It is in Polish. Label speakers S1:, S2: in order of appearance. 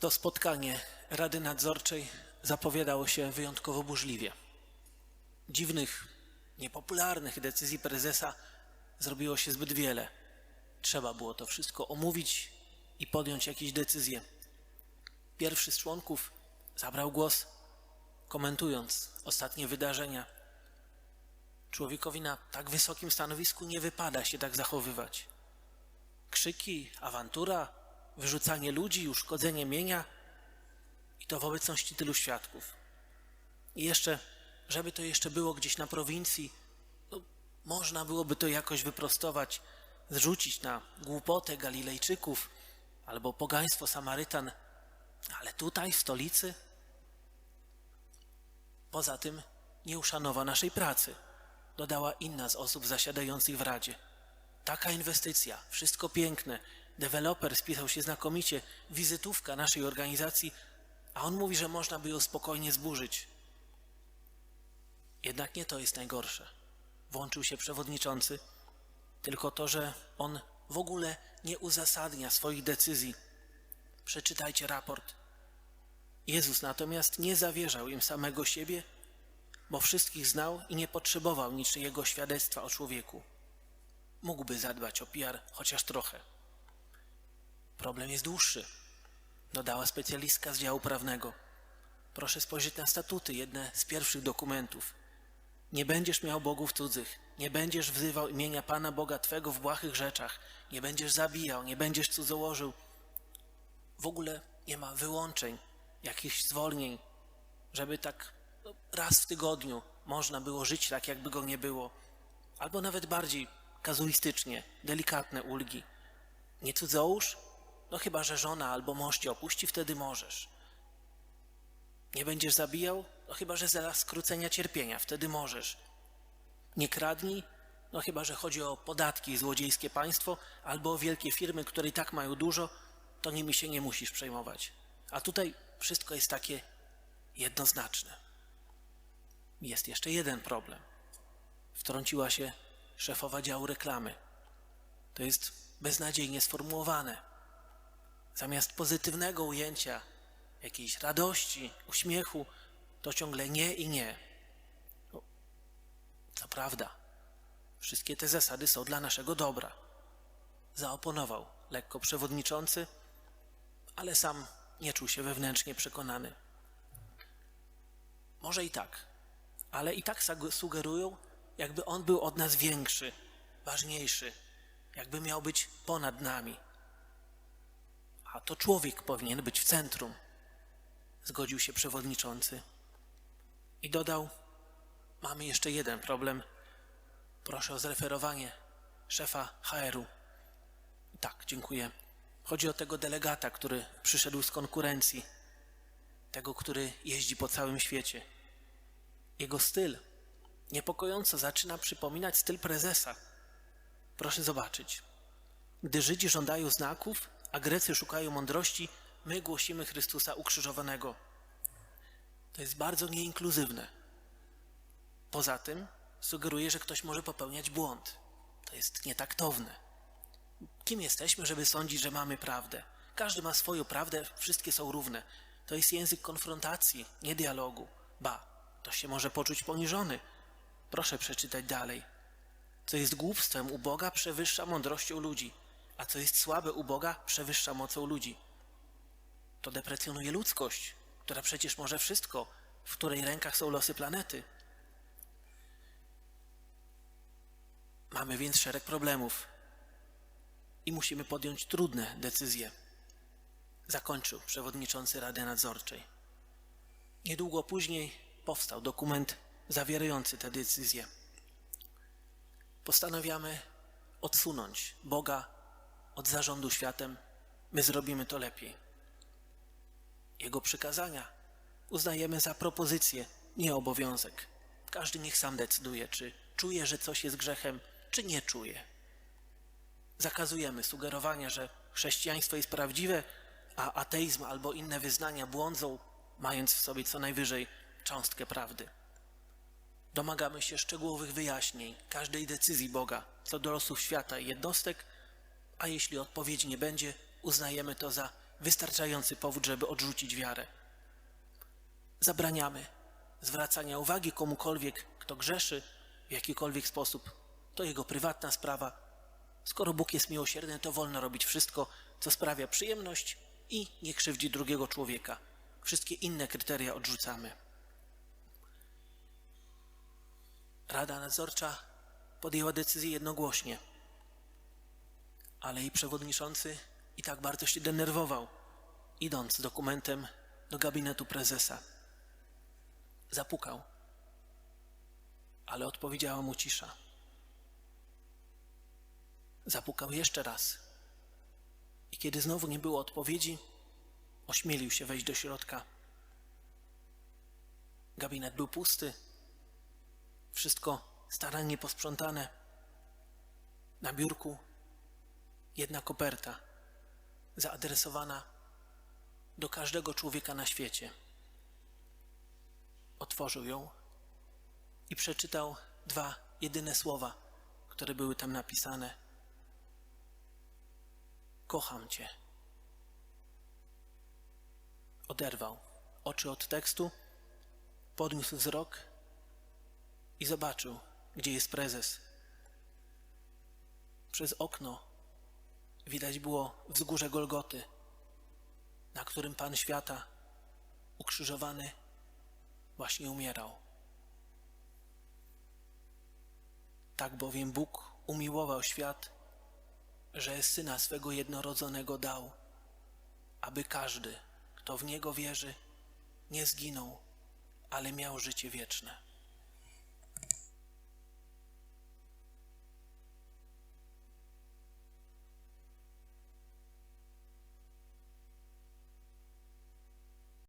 S1: To spotkanie Rady Nadzorczej zapowiadało się wyjątkowo burzliwie. Dziwnych, niepopularnych decyzji prezesa zrobiło się zbyt wiele. Trzeba było to wszystko omówić i podjąć jakieś decyzje. Pierwszy z członków zabrał głos, komentując ostatnie wydarzenia. Człowiekowi na tak wysokim stanowisku nie wypada się tak zachowywać. Krzyki, awantura, wyrzucanie ludzi, uszkodzenie mienia i to w obecności tylu świadków. I jeszcze, żeby to jeszcze było gdzieś na prowincji, no, można byłoby to jakoś wyprostować, zrzucić na głupotę Galilejczyków albo pogaństwo Samarytan, ale tutaj w stolicy Poza tym nie uszanowa naszej pracy, dodała inna z osób zasiadających w Radzie. Taka inwestycja, wszystko piękne, deweloper spisał się znakomicie, wizytówka naszej organizacji, a on mówi, że można by ją spokojnie zburzyć. Jednak nie to jest najgorsze. Włączył się przewodniczący, tylko to, że on w ogóle nie uzasadnia swoich decyzji. Przeczytajcie raport. Jezus natomiast nie zawierzał im samego siebie, bo wszystkich znał i nie potrzebował niczyjego świadectwa o człowieku. Mógłby zadbać o PR chociaż trochę. Problem jest dłuższy, dodała specjalistka z działu prawnego. Proszę spojrzeć na statuty, jedne z pierwszych dokumentów. Nie będziesz miał bogów cudzych, nie będziesz wzywał imienia Pana Boga Twego w błahych rzeczach, nie będziesz zabijał, nie będziesz cudzołożył. W ogóle nie ma wyłączeń, jakichś zwolnień, żeby tak no, raz w tygodniu można było żyć tak, jakby go nie było. Albo nawet bardziej kazuistycznie, delikatne ulgi. Nie cudzołóż? No chyba, że żona albo mąż cię opuści, wtedy możesz. Nie będziesz zabijał? No chyba, że za skrócenia cierpienia, wtedy możesz. Nie kradnij? No chyba, że chodzi o podatki złodziejskie państwo, albo o wielkie firmy, które i tak mają dużo, to nimi się nie musisz przejmować. A tutaj wszystko jest takie jednoznaczne. Jest jeszcze jeden problem. Wtrąciła się szefowa działu reklamy. To jest beznadziejnie sformułowane. Zamiast pozytywnego ujęcia, jakiejś radości, uśmiechu, to ciągle nie i nie. No, co prawda, wszystkie te zasady są dla naszego dobra. Zaoponował lekko przewodniczący, ale sam nie czuł się wewnętrznie przekonany. Może i tak, ale i tak sugerują, jakby on był od nas większy, ważniejszy, jakby miał być ponad nami. A to człowiek powinien być w centrum, zgodził się przewodniczący. I dodał: Mamy jeszcze jeden problem. Proszę o zreferowanie szefa HR-u. Tak, dziękuję. Chodzi o tego delegata, który przyszedł z konkurencji, tego, który jeździ po całym świecie. Jego styl niepokojąco zaczyna przypominać styl prezesa. Proszę zobaczyć. Gdy Żydzi żądają znaków, a Grecy szukają mądrości, my głosimy Chrystusa ukrzyżowanego. To jest bardzo nieinkluzywne. Poza tym sugeruje, że ktoś może popełniać błąd. To jest nietaktowne. Kim jesteśmy, żeby sądzić, że mamy prawdę? Każdy ma swoją prawdę, wszystkie są równe. To jest język konfrontacji, nie dialogu. Ba, to się może poczuć poniżony. Proszę przeczytać dalej. Co jest głupstwem u Boga, przewyższa mądrością ludzi, a co jest słabe u Boga, przewyższa mocą ludzi. To deprecjonuje ludzkość, która przecież może wszystko, w której rękach są losy planety. Mamy więc szereg problemów, i musimy podjąć trudne decyzje. Zakończył przewodniczący Rady Nadzorczej. Niedługo później powstał dokument zawierający te decyzje. Postanawiamy odsunąć Boga od zarządu światem. My zrobimy to lepiej. Jego przykazania uznajemy za propozycję, nie obowiązek. Każdy niech sam decyduje, czy czuje, że coś jest grzechem, czy nie czuje zakazujemy sugerowania, że chrześcijaństwo jest prawdziwe, a ateizm albo inne wyznania błądzą, mając w sobie co najwyżej cząstkę prawdy. Domagamy się szczegółowych wyjaśnień każdej decyzji Boga co do losów świata i jednostek, a jeśli odpowiedzi nie będzie, uznajemy to za wystarczający powód, żeby odrzucić wiarę. Zabraniamy zwracania uwagi komukolwiek, kto grzeszy w jakikolwiek sposób. To jego prywatna sprawa. Skoro Bóg jest miłosierny, to wolno robić wszystko, co sprawia przyjemność i nie krzywdzi drugiego człowieka. Wszystkie inne kryteria odrzucamy. Rada nadzorcza podjęła decyzję jednogłośnie, ale jej przewodniczący i tak bardzo się denerwował, idąc z dokumentem do gabinetu prezesa. Zapukał, ale odpowiedziała mu cisza. Zapukał jeszcze raz i kiedy znowu nie było odpowiedzi, ośmielił się wejść do środka. Gabinet był pusty, wszystko starannie posprzątane. Na biurku jedna koperta zaadresowana do każdego człowieka na świecie. Otworzył ją i przeczytał dwa jedyne słowa, które były tam napisane. Kocham Cię. Oderwał oczy od tekstu, podniósł wzrok i zobaczył, gdzie jest prezes. Przez okno widać było wzgórze Golgoty, na którym Pan Świata, ukrzyżowany, właśnie umierał. Tak bowiem Bóg umiłował świat, że Syna swego jednorodzonego dał, aby każdy, kto w Niego wierzy, nie zginął, ale miał życie wieczne.